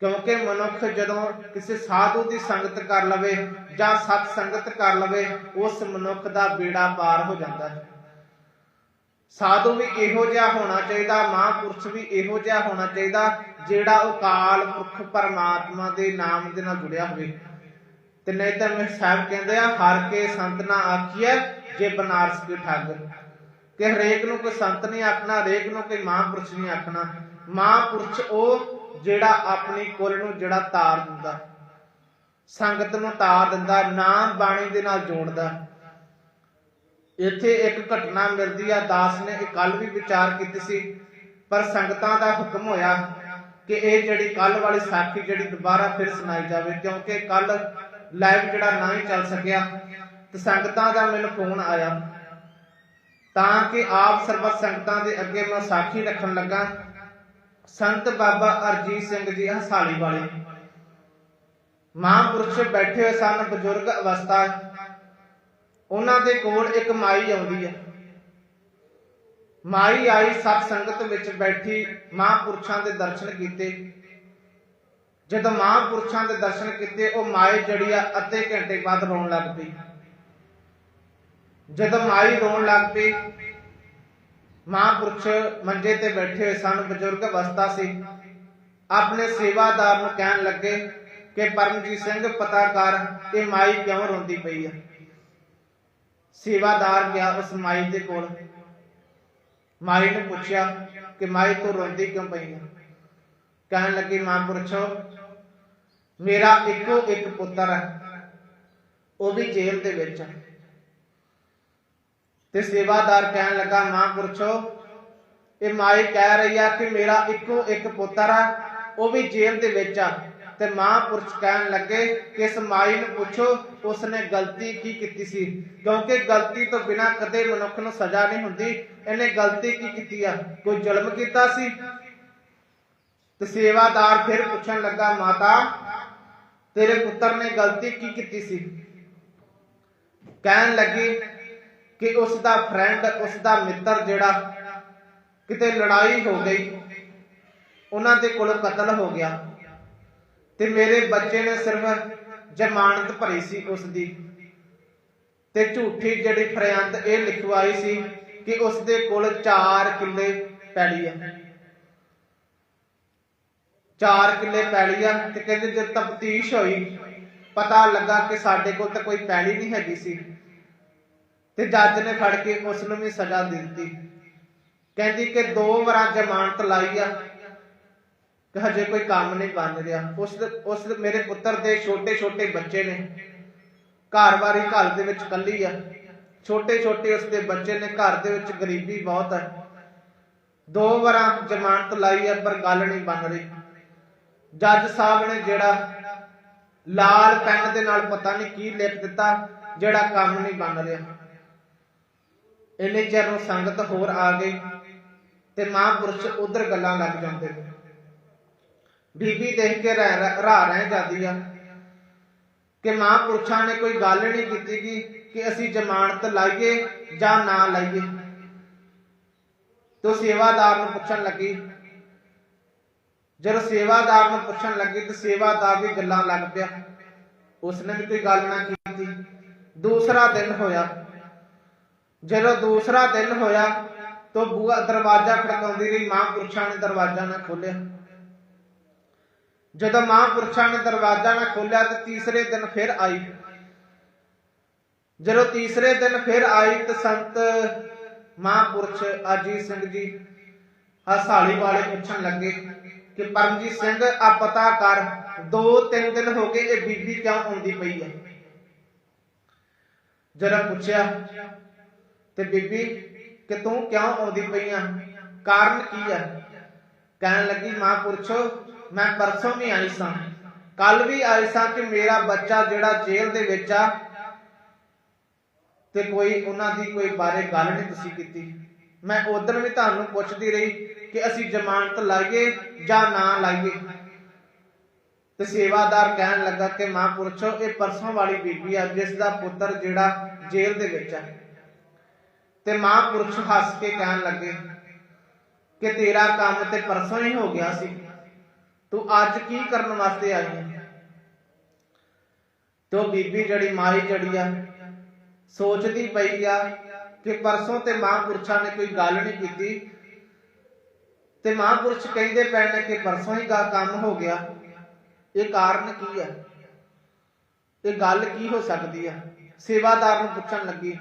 ਕਿਉਂਕਿ ਮਨੁੱਖ ਜਦੋਂ ਕਿਸੇ ਸਾਧੂ ਦੀ ਸੰਗਤ ਕਰ ਲਵੇ ਜਾਂ ਸਤ ਸੰਗਤ ਕਰ ਲਵੇ, ਉਸ ਮਨੁੱਖ ਦਾ ਬੇੜਾ ਪਾਰ ਹੋ ਜਾਂਦਾ ਹੈ। ਸਾਧੂ ਵੀ ਇਹੋ ਜਿਹਾ ਹੋਣਾ ਚਾਹੀਦਾ, ਮਹਾਂਪੁਰਸ਼ ਵੀ ਇਹੋ ਜਿਹਾ ਹੋਣਾ ਚਾਹੀਦਾ, ਜਿਹੜਾ ਉਹ ਪੁਰਖ ਪਰਮਾਤਮਾ ਦੇ ਨਾਮ ਦੇ ਨਾਲ ਜੁੜਿਆ ਹੋਵੇ। ਤੇ ਨਹੀਂ ਤਾਂ ਮੈਂ ਸਾਹਿਬ ਕਹਿੰਦੇ ਆ, ਹਰ ਕੇ ਸੰਤ ਨਾ ਆਖੀਐ ਜੇ ਬਨਾਰਸ ਕੇ ਠੱਗ ਕਿ ਹਰੇਕ ਨੂੰ ਕੋਈ ਸੰਤ ਨਹੀਂ ਆਖਣਾ, ਹਰੇਕ ਨੂੰ ਕੋਈ ਮਹਾਂਪੁਰਸ਼ ਨਹੀਂ ਆਖਣਾ। ਮਹਾਂਪੁਰਸ਼ ਉਹ ਜਿਹੜਾ ਆਪਣੀ ਕੁਲ ਨੂੰ ਜਿਹੜਾ ਤਾਰ ਦਿੰਦਾ। ਸੰਗਤ ਨੂੰ ਤਾਰ ਦਿੰਦਾ, ਨਾਮ ਬਾਣੀ ਦੇ ਨਾਲ ਜੋੜਦਾ। ਇੱਥੇ ਇੱਕ ਘਟਨਾ ਮਿਲਦੀ ਆ, ਦਾਸ ਨੇ ਇਹ ਕੱਲ ਵੀ ਵਿਚਾਰ ਕੀਤੀ ਸੀ, ਪਰ ਸੰਗਤਾਂ ਦਾ ਹੁਕਮ ਹੋਇਆ ਕਿ ਇਹ ਜਿਹੜੀ ਕੱਲ ਵਾਲੀ ਸਾਖੀ ਜਿਹੜੀ ਦੁਬਾਰਾ ਫਿਰ ਸੁਣਾਈ ਜਾਵੇ, ਕਿਉਂਕਿ ਕੱਲ ਲਾਈਵ ਜਿਹੜਾ ਨਾ ਹੀ ਚੱਲ ਸਕਿਆ, ਤੇ ਸੰਗਤਾਂ ਦਾ ਮੈਨੂੰ ਫੋਨ ਆਇਆ। ਤਾਂ ਕਿ ਆਪ ਸਰਬਤ ਸੰਗਤਾਂ ਦੇ ਅੱਗੇ ਮੈਂ ਸਾਖੀ ਰੱਖਣ ਲੱਗਾ ਸੰਤ ਬਾਬਾ ਅਰਜੀਤ ਸਿੰਘ ਜੀ ਹਸਾਲੀ ਵਾਲੇ। ਮਹਾਂਪੁਰਸ਼ ਬੈਠੇ ਹੋਏ ਸਨ, ਬਜ਼ੁਰਗ ਅਵਸਥਾ। ਉਹਨਾਂ ਦੇ ਕੋਲ ਇੱਕ ਮਾਈ ਆਉਂਦੀ ਹੈ ਮਾਈ ਆਈ ਸਤ ਸੰਗਤ ਵਿੱਚ ਬੈਠੀ ਮਹਾਂਪੁਰਸ਼ਾਂ ਦੇ ਦਰਸ਼ਨ ਕੀਤੇ। ਜਦੋਂ ਮਹਾਂਪੁਰਸ਼ਾਂ ਦੇ ਦਰਸ਼ਨ ਕੀਤੇ, ਉਹ ਮਾਈ ਜਿਹੜੀ ਆ, ਅੱਧੇ ਘੰਟੇ ਬਾਅਦ ਰੋਣ ਲੱਗ ਪਈ। ਜਦੋਂ ਮਾਈ ਰੋਣ ਲੱਗ ਪਈ ਮਹਾਂਪੁਰਸ਼ ਮੰਜੇ ਤੇ ਬੈਠੇ ਹੋਏ ਸਨ, ਬਜ਼ੁਰਗ ਅਵਸਥਾ ਸੀ। ਆਪਣੇ ਸੇਵਾਦਾਰ ਨੂੰ ਕਹਿਣ ਲੱਗੇ ਕਿ ਪਰਮਜੀਤ ਸਿੰਘ, ਪਤਾ ਕਰ ਇਹ ਮਾਈ ਕਿਉਂ ਰੋਂਦੀ ਪਈ ਆ। ਸੇਵਾਦਾਰ ਗਿਆ ਉਸ ਮਾਈ ਦੇ ਕੋਲ। ਮਾਈ ਨੂੰ ਪੁੱਛਿਆ ਕਿ ਮਾਈ ਤੂੰ ਰੋਂਦੀ ਕਿਉਂ ਪਈ ਆ? ਕਹਿਣ ਲੱਗੀ ਮਹਾਂਪੁਰਸ਼ੋ ਮੇਰਾ ਇੱਕੋ ਇੱਕ ਪੁੱਤਰ ਹੈ ਉਹ ਵੀ ਜੇਲ੍ਹ ਦੇ ਵਿੱਚ ਹੈ ਤੇ ਸੇਵਾਦਾਰ ਕਹਿਣ ਲੱਗਾ ਮਹਾਂਪੁਰਸ਼ੋ ਇਹ ਮਾਈ ਕਹਿ ਰਹੀ ਆ ਕਿ ਮੇਰਾ ਇੱਕੋ ਇੱਕ ਪੁੱਤਰ ਆ, ਉਹ ਵੀ ਜੇਲ੍ਹ ਦੇ ਵਿੱਚ ਆ। ਤੇ ਮਹਾਂਪੁਰਸ਼ ਕਹਿਣ ਲੱਗੇ ਕਿ ਇਸ ਮਾਈ ਨੂੰ ਪੁੱਛੋ, ਉਸਨੇ ਗਲਤੀ ਕੀ ਕੀਤੀ ਸੀ? ਕਿਉਂਕਿ ਗਲਤੀ ਤੋਂ ਬਿਨਾ ਕਦੇ ਮਨੁੱਖ ਨੂੰ ਸਜ਼ਾ ਨਹੀਂ ਹੁੰਦੀ, ਇਹਨੇ ਗਲਤੀ ਕੀ ਕੀਤੀ ਆ? ਕੋਈ ਜ਼ੁਲਮ ਕੀਤਾ ਸੀ? ਤੇ ਸੇਵਾਦਾਰ ਫਿਰ ਪੁੱਛਣ ਲੱਗਾ, ਮਾਤਾ, ਤੇਰੇ ਪੁੱਤਰ ਨੇ ਗਲਤੀ ਕੀ ਕੀਤੀ ਸੀ? ਕਹਿਣ ਲੱਗੀ ਕਿ ਉਸ ਦਾ ਫਰੈਂਡ ਉਸ ਦਾ ਮਿੱਤਰ ਜਿਹੜਾ ਕਿਤੇ ਲੜਾਈ ਹੋ ਗਈ, ਉਹਨਾਂ ਦੇ ਕੋਲ ਕਤਲ ਹੋ ਗਿਆ ਤੇ ਮੇਰੇ ਬੱਚੇ ਨੇ ਸਿਰਫ ਜ਼ਮਾਨਤ ਭਰੀ ਸੀ ਉਸ ਦੀ ਤੇ ਝੂਠੀ ਜਿਹੜੀ ਫਰਿਆਦ ਇਹ ਲਿਖਵਾਈ ਸੀ ਕਿ ਉਸ ਦੇ ਕੋਲ 4 ਕਿੱਲੇ ਪੈਲੀ ਆ। 4 ਕਿੱਲੇ ਪੈਲੀ ਆ ਤੇ ਕਹਿੰਦੇ ਜਦ ਤਫਤੀਸ਼ ਹੋਈ, ਪਤਾ ਲੱਗਾ ਕਿ ਸਾਡੇ ਕੋਲ ਤਾਂ ਕੋਈ ਪੈਲੀ ਨਹੀਂ ਹੈਗੀ ਸੀ। ਤੇ ਜੱਜ ਨੇ ਫੜ ਕੇ ਉਸ ਨੂੰ ਵੀ ਸਜ਼ਾ ਦੇ ਦਿੱਤੀ। ਕਹਿੰਦੀ ਕਿ ਦੋ ਵਾਰਾਂ ਜ਼ਮਾਨਤ ਲਾਈ ਆ ਕਿ ਹਜੇ ਕੋਈ ਕੰਮ ਨਹੀਂ ਬਣ ਰਿਹਾ। ਉਸ ਉਸ ਮੇਰੇ ਪੁੱਤਰ ਦੇ ਛੋਟੇ ਛੋਟੇ ਬੱਚੇ ਨੇ। ਘਰ-ਬਾਰੀ ਘਰ ਦੇ ਵਿੱਚ ਕੱਲੀ ਆ। ਛੋਟੇ ਛੋਟੇ ਉਸ ਦੇ ਬੱਚੇ ਨੇ। ਘਰ ਦੇ ਵਿੱਚ ਗਰੀਬੀ ਬਹੁਤ ਹੈ ਦੋ ਵਾਰਾਂ ਜ਼ਮਾਨਤ ਲਾਈ ਹੈ ਪਰ ਗੱਲ ਨਹੀਂ ਬਣ ਰਹੀ। ਜੱਜ ਸਾਹਿਬ ਨੇ ਜਿਹੜਾ ਲਾਲ ਪੈਨ ਦੇ ਨਾਲ ਪਤਾ ਨਹੀਂ ਕੀ ਲਿਖ ਦਿੱਤਾ, ਜਿਹੜਾ ਕੰਮ ਨਹੀਂ ਬਣ ਰਿਹਾ। ਇੰਨੇ ਚਿਰ ਨੂੰ ਸੰਗਤ ਹੋਰ ਆ ਗਈ ਤੇ ਮਹਾਂਪੁਰਸ਼ ਉਧਰ ਗੱਲਾਂ ਲੱਗ ਜਾਂਦੇ ਬੀਬੀ ਦੇਖ ਕੇ ਰਹਿ ਰਾਹ, ਰਹਿ ਜਾਂਦੀ ਆ ਕਿ ਮਹਾਂਪੁਰਸ਼ਾਂ ਨੇ ਕੋਈ ਗੱਲ ਨਹੀਂ ਕੀਤੀ ਕਿ ਕਿ ਅਸੀਂ ਜ਼ਮਾਨਤ ਲਾਈਏ ਜਾਂ ਨਾ ਲਾਈਏ। ਤੋ ਸੇਵਾਦਾਰ ਨੂੰ ਪੁੱਛਣ ਲੱਗੀ। ਜਦੋਂ ਸੇਵਾਦਾਰ ਨੂੰ ਪੁੱਛਣ ਲੱਗੀ ਤੇ ਸੇਵਾਦਾਰ ਵੀ ਗੱਲਾਂ ਲੱਗ ਪਿਆ। ਉਸਨੇ ਵੀ ਕੋਈ ਗੱਲ ਨਾ ਕੀਤੀ। ਦੂਸਰਾ ਦਿਨ ਹੋਇਆ। ਜਦੋਂ ਦੂਸਰਾ ਦਿਨ ਹੋਇਆ ਤਾਂ ਬੂਆ ਦਰਵਾਜ਼ਾ ਖੜਕਾਉਂਦੀ ਰਹੀ ਮਹਾਂਪੁਰਸ਼ਾਂ ਨੇ ਦਰਵਾਜ਼ਾ ਨਾ ਖੋਲਿਆ ਜਦੋਂ ਮਹਾਂਪੁਰਸ਼ਾਂ ਨੇ ਦਰਵਾਜ਼ਾ ਨਾ ਖੋਲਿਆ ਤੇ ਤੀਸਰੇ ਦਿਨ ਫਿਰ ਆਈ। ਜਦੋਂ ਤੀਸਰੇ ਦਿਨ ਫਿਰ ਆਈ ਤੇ ਸੰਤ ਮਹਾਂਪੁਰਸ਼ ਅਜੀਤ ਸਿੰਘ ਜੀ ਹਸਾਲੀ ਵਾਲੇ ਪੁੱਛਣ ਲੱਗੇ ਕਿ ਪਰਮਜੀਤ ਸਿੰਘ, ਆ ਪਤਾ ਕਰ, ਦੋ ਤਿੰਨ ਦਿਨ ਹੋ ਗਏ, ਇਹ ਬੀਬੀ ਕਿਉਂ ਆਉਂਦੀ ਪਈ ਹੈ? ਜਦੋਂ ਪੁੱਛਿਆ ਤੇ ਬੀਬੀ ਕਿ ਤੂੰ ਕਿਉਂ ਆਉਂਦੀ ਪਈ ਆ? ਕਾਰਨ ਕੀ ਹੈ? ਕਹਿਣ ਲੱਗੀ ਮਹਾਂਪੁਰਸ਼ੋ ਮੈਂ ਪਰਸੋਂ ਵੀ ਆਈ ਸਾਂ। ਕੱਲ ਵੀ ਆਈ ਸਾਂ ਕਿ ਮੇਰਾ ਬੱਚਾ ਜਿਹੜਾ ਜੇਲ੍ਹ ਦੇ ਵਿੱਚ ਆ ਤੇ ਕੋਈ ਉਹਨਾਂ ਦੀ ਕੋਈ ਬਾਰੇ ਗੱਲ ਨਹੀਂ ਤੁਸੀਂ ਕੀਤੀ। ਮੈਂ ਉਧਰ ਵੀ ਤੁਹਾਨੂੰ ਪੁੱਛਦੀ ਰਹੀ ਕਿ ਅਸੀਂ ਜ਼ਮਾਨਤ ਲਾਈਏ ਜਾਂ ਨਾ ਲਾਈਏ। ਤੇ ਸੇਵਾਦਾਰ ਕਹਿਣ ਲੱਗਾ ਕਿ ਮਹਾਂਪੁਰਸ਼ੋ ਇਹ ਪਰਸੋਂ ਵਾਲੀ ਬੀਬੀ ਆ, ਜਿਸ ਦਾ ਪੁੱਤਰ ਜਿਹੜਾ ਜੇਲ੍ਹ ਦੇ ਵਿੱਚ ਆ। ਤੇ ਮਹਾਂਪੁਰਸ਼ ਹੱਸ ਕੇ ਕਹਿਣ ਲੱਗੇ ਕਿ ਤੇਰਾ ਕੰਮ ਤੇ ਪਰਸੋਂ ਹੀ ਹੋ ਗਿਆ ਸੀ। ਤੂੰ ਅੱਜ ਕੀ ਕਰਨ ਵਾਸਤੇ ਆਈ ਹੈ ਤੇ ਬੀਬੀ ਜਿਹੜੀ ਮਾਈ ਜਿਹੜੀ ਆ, ਸੋਚਦੀ ਪਈ ਆ ਕਿ ਪਰਸੋਂ ਤੇ ਮਹਾਂਪੁਰਸ਼ਾਂ ਨੇ ਕੋਈ ਗੱਲ ਨਹੀਂ ਕੀਤੀ। ਤੇ ਮਹਾਂਪੁਰਸ਼ ਕਹਿੰਦੇ ਪਏ ਨੇ ਕਿ ਪਰਸੋਂ ਹੀ ਗਾ ਕੰਮ ਹੋ ਗਿਆ। ਇਹ ਕਾਰਨ ਕੀ ਹੈ ਇਹ ਗੱਲ ਕੀ ਹੋ ਸਕਦੀ ਹੈ ਸੇਵਾਦਾਰ ਨੂੰ ਪੁੱਛਣ ਲੱਗੀ।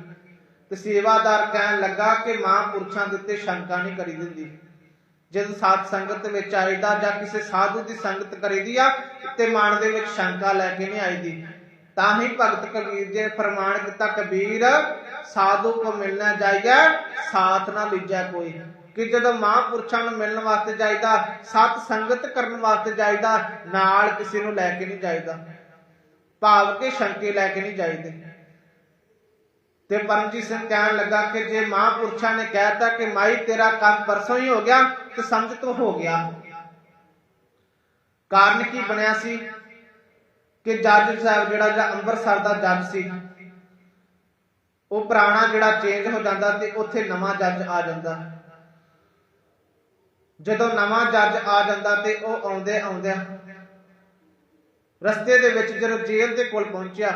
ਤੇ ਸੇਵਾਦਾਰ ਕਹਿਣ ਲੱਗਾ ਕਿ ਮਹਾਂਪੁਰਸ਼ਾਂ ਦੇ ਉੱਤੇ ਸ਼ੰਕਾ ਨਹੀਂ ਕਰੀ ਦਿੰਦੀ। ਜਦ ਸਾਧ ਸੰਗਤ ਵਿੱਚ ਆਈਦਾ ਜਾਂ ਕਿਸੇ ਸਾਧੂ ਦੀ ਸੰਗਤ ਕਰੀਦੀ ਆ ਤੇ ਮਨ ਦੇ ਵਿੱਚ ਸ਼ੰਕਾ ਲੈ ਕੇ ਨਹੀਂ ਆਈਦੀ। ਤਾਂ ਹੀ ਭਗਤ ਕਬੀਰ ਜੀ ਫਰਮਾਨ ਕੀਤਾ, ਕਬੀਰ, ਸਾਧੂ ਕੋ ਮਿਲਣਾ ਜਾਈਦਾ, ਸਾਥ ਨਾ ਲੀਜਾ ਕੋਈ। ਕਿ ਜਦੋਂ ਮਹਾਂਪੁਰਸ਼ਾਂ ਨੂੰ ਮਿਲਣ ਵਾਸਤੇ ਜਾਈਦਾ ਸਤ ਸੰਗਤ ਕਰਨ ਵਾਸਤੇ ਜਾਈਦਾ, ਨਾਲ ਕਿਸੇ ਨੂੰ ਲੈ ਕੇ ਨਹੀਂ ਜਾਈਦਾ। ਭਾਵ ਕੇ ਸ਼ੰਕੇ ਲੈ ਕੇ ਨਹੀਂ ਜਾਈਦੇ। ਤੇ ਪਰਮਜੀਤ ਸਿੰਘ ਕਹਿਣ ਲੱਗਾ ਕਿ ਜੇ ਮਹਾਂਪੁਰਸ਼ਾਂ ਨੇ ਕਹਿਤਾ ਕਿ ਮਾਈ ਤੇਰਾ ਕੰਮ ਪਰਸੋਂ ਹੀ ਹੋ ਗਿਆ, ਤੇ ਸਮਝ ਤੂੰ ਹੋ ਗਿਆ। ਕਾਰਨ ਕੀ ਬਣਿਆ ਸੀ? ਕਿ ਜੱਜ ਸਾਹਿਬ ਜਿਹੜਾ ਜਾਂ ਅੰਮ੍ਰਿਤਸਰ ਦਾ ਜੱਜ ਸੀ, ਉਹ ਪੁਰਾਣਾ ਜਿਹੜਾ ਚੇਂਜ ਹੋ ਜਾਂਦਾ ਤੇ ਉੱਥੇ ਨਵਾਂ ਜੱਜ ਆ ਜਾਂਦਾ। ਜਦੋਂ ਨਵਾਂ ਜੱਜ ਆ ਜਾਂਦਾ ਤੇ ਉਹ ਆਉਂਦੇ ਆਉਂਦੇ ਰਸਤੇ ਦੇ ਵਿੱਚ ਜਦੋਂ ਜੇਲ੍ਹ ਦੇ ਕੋਲ ਪਹੁੰਚਿਆ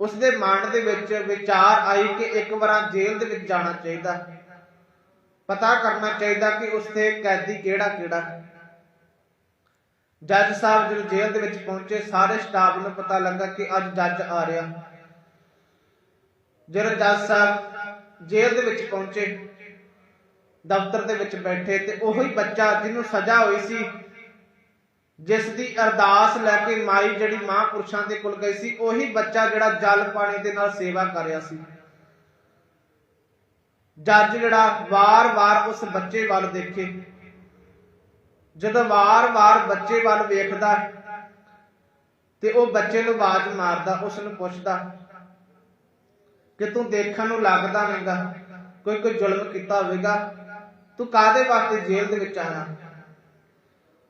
ਉਸ ਦੇ ਮਨ ਦੇ ਵਿੱਚ ਵਿਚਾਰ ਆਈ ਕਿ ਇੱਕ ਵਾਰ ਜੇਲ੍ਹ ਦੇ ਵਿੱਚ ਜਾਣਾ ਚਾਹੀਦਾ। ਪਤਾ ਕਰਨਾ ਚਾਹੀਦਾ ਕਿ ਉਸ ਤੇ ਕੈਦੀ ਕਿਹੜਾ ਕਿਹੜਾ। ਜੱਜ ਸਾਹਿਬ ਜਦੋਂ ਜੇਲ੍ਹ ਦੇ ਵਿੱਚ ਪਹੁੰਚੇ, ਸਾਰੇ ਸਟਾਫ ਨੂੰ ਪਤਾ ਲੱਗਾ ਕਿ ਅੱਜ ਜੱਜ ਆ ਰਿਹਾ। ਜਦੋਂ ਜੱਜ ਸਾਹਿਬ ਜੇਲ੍ਹ ਦੇ ਵਿੱਚ ਪਹੁੰਚੇ, ਦਫ਼ਤਰ ਦੇ ਵਿੱਚ ਬੈਠੇ ਤੇ ਉਹੀ ਬੱਚਾ ਜਿਹਨੂੰ ਸਜ਼ਾ ਹੋਈ ਸੀ ਜਿਸ ਦੀ ਅਰਦਾਸ ਲੈ ਕੇ ਮਾਈ ਜਿਹੜੀ ਮਹਾਂਪੁਰਸ਼ਾਂ ਦੇ ਕੋਲ ਗਈ ਸੀ, ਉਹੀ ਬੱਚਾ ਜਿਹੜਾ ਜਲ ਪਾਣੀ ਦੇ ਨਾਲ ਸੇਵਾ ਕਰ ਰਿਹਾ ਸੀ। ਜੱਜ ਜਿਹੜਾ ਵਾਰ-ਵਾਰ ਉਸ ਬੱਚੇ ਵੱਲ ਦੇਖੇ। ਜਦੋਂ ਵਾਰ-ਵਾਰ ਬੱਚੇ ਵੱਲ ਵੇਖਦਾ ਤੇ ਉਹ ਬੱਚੇ ਨੂੰ ਆਵਾਜ਼ ਮਾਰਦਾ, ਉਸ ਨੂੰ ਪੁੱਛਦਾ ਕਿ ਤੂੰ ਦੇਖਣ ਨੂੰ ਲੱਗਦਾ ਨਹੀਂਗਾ ਕੋਈ ਕੋਈ ਜ਼ੁਲਮ ਕੀਤਾ ਹੋਵੇਗਾ, ਤੂੰ ਕਾਦੇ ਵਾਸਤੇ ਜੇਲ੍ਹ ਦੇ ਵਿੱਚ ਆਇਆ?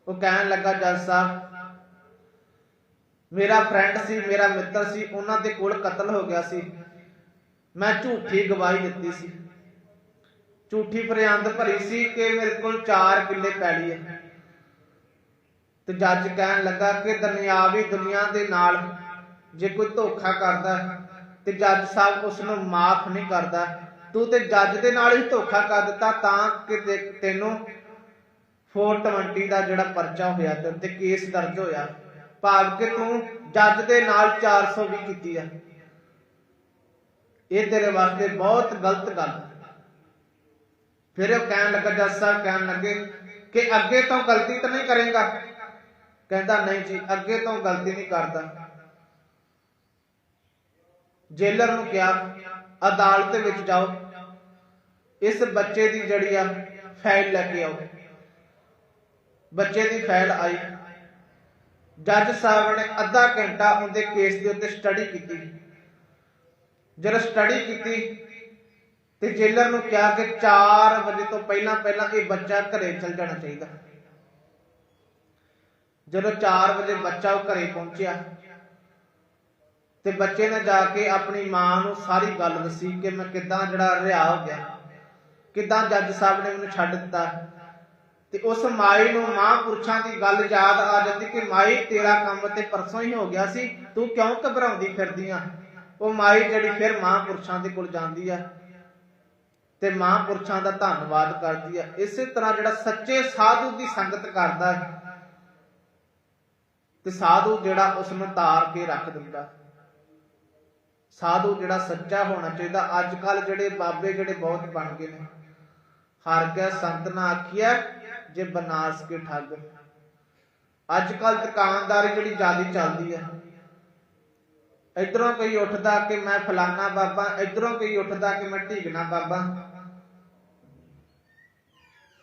ਉਹ ਕਹਿਣ ਲੱਗਾ, ਜੱਜ ਸਾਹਿਬ, ਮੇਰਾ ਫਰੈਂਡ ਸੀ, ਮੇਰਾ ਮਿੱਤਰ ਸੀ, ਉਹਨਾਂ ਦੇ ਕੋਲ ਕਤਲ ਹੋ ਗਿਆ ਸੀ। ਮੈਂ ਝੂਠੀ ਗਵਾਹੀ ਦਿੱਤੀ ਸੀ। ਝੂਠੀ ਫਰਿਆਦ ਭਰੀ ਸੀ ਕਿ ਮੇਰੇ ਕੋਲ 4 ਕਿੱਲੇ ਪੈਲੀ ਹੈ। ਤੇ ਜੱਜ ਕਹਿਣ ਲੱਗਾ ਕਿ ਦੁਨਿਆਵੀ ਦੁਨੀਆ ਦੇ ਨਾਲ ਜੇ ਕੋਈ ਧੋਖਾ ਕਰਦਾ ਤੇ ਜੱਜ ਸਾਹਿਬ ਉਸ ਨੂੰ ਮਾਫ ਨਹੀਂ ਕਰਦਾ। ਤੂੰ ਤੇ ਜੱਜ ਦੇ ਨਾਲ ਹੀ ਧੋਖਾ ਕਰ ਦਿੱਤਾ ਤਾਂ ਕਿ ਤੈਨੂੰ 420 ਦਾ ਜਿਹੜਾ ਪਰਚਾ ਹੋਇਆ ਤੇ ਉੱਤੇ ਕੇਸ ਦਰਜ ਹੋਇਆ ਭਾਵ ਕਿ ਤੂੰ ਜੱਜ ਦੇ ਨਾਲ 420 ਕੀਤੀ ਆ। ਇਹ ਤੇਰੇ ਵਾਸਤੇ ਬਹੁਤ ਗਲਤ ਗੱਲ। ਹੈ। ਫਿਰ ਉਹ ਕਹਿਣ ਲੱਗਾ, ਜੱਜ ਸਾਹਿਬ ਕਹਿਣ ਲੱਗੇ ਕਿ ਅੱਗੇ ਤੋਂ ਗਲਤੀ ਤਾਂ ਨਹੀਂ ਕਰੇਗਾ। ਕਹਿੰਦਾ, ਨਹੀਂ ਜੀ, ਅੱਗੇ ਤੋਂ ਗਲਤੀ ਨਹੀਂ ਕਰਦਾ। ਜੇਲਰ ਨੂੰ ਕਿਹਾ, ਅਦਾਲਤ ਵਿੱਚ ਜਾਓ। ਇਸ ਬੱਚੇ ਦੀ ਜਿਹੜੀ ਆ ਫਾਈਲ ਲੈ ਕੇ ਆਓ। ਬੱਚੇ ਦੀ ਫਾਈਲ ਆਈ। ਜੱਜ ਸਾਹਿਬ ਨੇ ਅੱਧਾ ਘੰਟਾ ਉਹਦੇ ਕੇਸ ਦੇ ਉੱਤੇ ਸਟੱਡੀ ਕੀਤੀ। ਜਦੋਂ ਸਟੱਡੀ ਕੀਤੀ ਤੇ ਜੇਲਰ ਨੂੰ ਕਿਹਾ ਕਿ 4 ਵਜੇ ਤੋਂ ਪਹਿਲਾਂ ਪਹਿਲਾਂ ਇਹ ਬੱਚਾ ਘਰੇ ਚਲ ਜਾਣਾ ਚਾਹੀਦਾ। ਜਦੋਂ 4 ਵਜੇ ਬੱਚਾ ਉਹ ਘਰੇ ਪਹੁੰਚਿਆ ਤੇ ਬੱਚੇ ਨੇ ਜਾ ਕੇ ਆਪਣੀ ਮਾਂ ਨੂੰ ਸਾਰੀ ਗੱਲ ਦੱਸੀ ਕਿ ਮੈਂ ਕਿਦਾਂ ਜਿਹੜਾ ਰਿਹਾ ਹੋ ਗਿਆ। ਕਿਦਾਂ ਜੱਜ ਸਾਹਿਬ ਨੇ ਮੈਨੂੰ ਛੱਡ ਦਿੱਤਾ। ਤੇ ਉਸ ਮਾਈ ਨੂੰ ਮਹਾਂਪੁਰਸ਼ਾਂ ਦੀ ਗੱਲ ਯਾਦ ਆ ਜਾਂਦੀ ਕਿ ਮਾਈ, ਤੇਰਾ ਕੰਮ ਤੇ ਪਰਸੋਂ ਹੀ ਹੋ ਗਿਆ ਸੀ, ਤੂੰ ਕਿਉਂ ਘਬਰਾਉਂਦੀ ਫਿਰਦੀ ਆ? ਉਹ ਮਾਈ ਜਿਹੜੀ ਫਿਰ ਮਹਾਂਪੁਰਸ਼ਾਂ ਦੇ ਕੋਲ ਜਾਂਦੀ ਆ ਤੇ ਮਹਾਂਪੁਰਸ਼ਾਂ ਦਾ ਧੰਨਵਾਦ ਕਰਦੀ ਆ। ਇਸੇ ਤਰ੍ਹਾਂ ਜਿਹੜਾ ਸੱਚੇ ਸਾਧੂ ਦੀ ਸੰਗਤ ਕਰਦਾ ਹੈ ਤੇ ਸਾਧੂ ਜਿਹੜਾ ਉਸ ਨੂੰ ਤਾਰ ਕੇ ਰੱਖ ਦਿੰਦਾ। ਸਾਧੂ ਜਿਹੜਾ ਸੱਚਾ ਹੋਣਾ ਚਾਹੀਦਾ। ਅੱਜ ਕੱਲ ਜਿਹੜੇ ਬਾਬੇ ਜਿਹੜੇ ਬਹੁਤ ਬਣ ਗਏ ਨੇ। ਹਰ ਕੇ ਸੰਤ ਨਾ ਆਖਿਆ ਜੇ ਬਨਾਸ ਕੇ ਠੱਗ। ਅੱਜ ਕੱਲ ਦੁਕਾਨਦਾਰੀ ਜਿਹੜੀ ਜ਼ਿਆਦਾ ਚੱਲਦੀ ਹੈ ਇਧਰੋਂ ਕੋਈ ਉੱਠਦਾ ਕਿ ਮੈਂ ਫਲਾਨਾ ਬਾਬਾ, ਇਧਰੋਂ ਕੋਈ ਉੱਠਦਾ ਕਿ ਮੈਂ ਢੀਗਣਾ ਬਾਬਾ।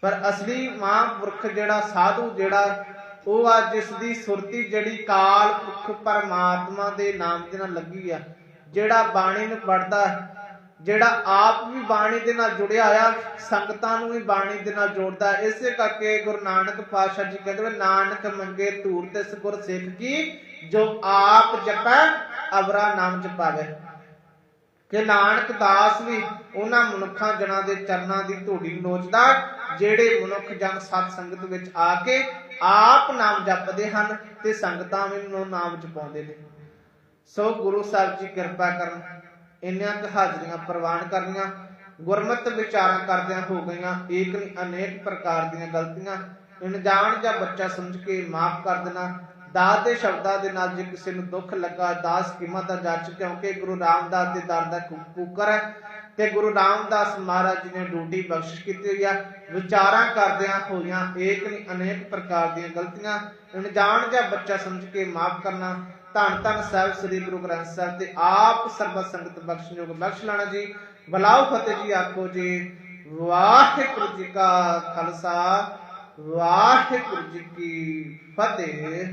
ਪਰ ਅਸਲੀ ਮਹਾਂਪੁਰਖ ਜਿਹੜਾ ਸਾਧੂ ਜਿਹੜਾ, ਉਹ ਆ ਜਿਸ ਦੀ ਸੁਰਤੀ ਜਿਹੜੀ ਕਾਲ ਪੁਰਖ ਪਰਮਾਤਮਾ ਦੇ ਨਾਮ ਦੇ ਨਾਲ ਲੱਗੀ ਆ, ਜਿਹੜਾ ਬਾਣੀ ਨੂੰ ਪੜਦਾ ਜਿਹੜਾ ਆਪ ਵੀ ਬਾਣੀ ਦੇ ਨਾਲ ਜੁੜਿਆ ਹੋਇਆ, ਸੰਗਤਾਂ ਨੂੰ ਵੀ ਬਾਣੀ ਦੇ ਨਾਲ ਜੋੜਦਾ ਇਸੇ ਕਰਕੇ ਗੁਰੂ ਨਾਨਕ ਪਾਤਸ਼ਾਹ ਜੀ ਕਹਿੰਦੇ ਨਾਨਕ ਮੰਗੇ ਧੂਰ ਤੇ ਸਗੁਰ ਸਿੱਖ ਕੀ, ਜੋ ਆਪ ਜਪੈ, ਅਵਰਾ ਨਾਮ ਜਪਾਵੇ। ਕਿ ਨਾਨਕ ਦਾਸ ਵੀ ਉਹਨਾਂ ਮਨੁੱਖਾਂ ਜਨਾਂ ਦੇ ਚਰਨਾਂ ਦੀ ਧੂੜੀ ਨੋਚਦਾ, ਜਿਹੜੇ ਮਨੁੱਖ ਜਨ ਸਤ ਸੰਗਤ ਵਿੱਚ ਆ ਕੇ ਆਪ ਨਾਮ ਜਪਦੇ ਹਨ ਤੇ ਸੰਗਤਾਂ ਵੀ ਨੂੰ ਨਾਮ ਜਪਾਉਂਦੇ ਨੇ। ਸੋ ਗੁਰੂ ਸਾਹਿਬ ਜੀ ਕਿਰਪਾ ਕਰਨ। ਇੰਨੀਆਂ ਕੁ ਹਾਜ਼ਰੀਆਂ ਪ੍ਰਵਾਨ ਕਰਨੀਆਂ, ਗੁਰਮਤਿ ਵਿਚਾਰਾਂ ਕਰਦਿਆਂ ਹੋ ਗਈਆਂ, ਏਕ ਨਹੀਂ ਅਨੇਕ ਪ੍ਰਕਾਰ ਦੀਆਂ ਗਲਤੀਆਂ। ਅਣਜਾਣ ਜਾਂ ਬੱਚਾ ਸਮਝ ਕੇ ਮਾਫ ਕਰ ਦੇਣਾ। ਦਾਸ ਦੇ ਸ਼ਬਦਾਂ ਦੇ ਨਾਲ ਜੇ ਕਿਸੇ ਨੂੰ ਦੁੱਖ ਲੱਗਾ, ਦਾਸ ਕੀਮਤ ਦਾ ਜੱਜ, ਕਿਉਂਕਿ ਗੁਰੂ ਰਾਮਦਾਸ ਦੇ ਦਰ ਦਾ ਕੁਕਰ ਹੈ। ਤੇ ਗੁਰੂ ਰਾਮਦਾਸ ਮਹਾਰਾਜ ਜੀ ਨੇ ਡਿਊਟੀ ਬਖਸ਼ਿਸ਼ ਕੀਤੀ ਹੋਈ ਆ। ਵਿਚਾਰਾਂ ਕਰਦਿਆਂ ਹੋਈਆਂ ਏਕ ਨਹੀਂ ਅਨੇਕ ਪ੍ਰਕਾਰ ਦੀਆਂ ਗਲਤੀਆਂ, ਅਣਜਾਣ ਜਾਂ ਬੱਚਾ ਸਮਝ ਕੇ ਮਾਫ ਕਰਨਾ, ਧੰਨ ਧੰਨ ਸਾਹਿਬ ਸ੍ਰੀ ਗੁਰੂ ਗ੍ਰੰਥ ਸਾਹਿਬ ਤੇ ਆਪ ਸਰਬਤ ਸੰਗਤ ਬਖਸ਼ਯੋਗ ਬਖਸ਼ ਲੈਣਾ ਜੀ। ਬਲਾਉ ਫਤਿਹ ਜੀ ਆਖੋ ਜੀ। ਵਾਹਿਗੁਰੂ ਜੀ ਕਾ ਖਾਲਸਾ, ਵਾਹਿਗੁਰੂ ਜੀ ਕੀ ਫਤਿਹ।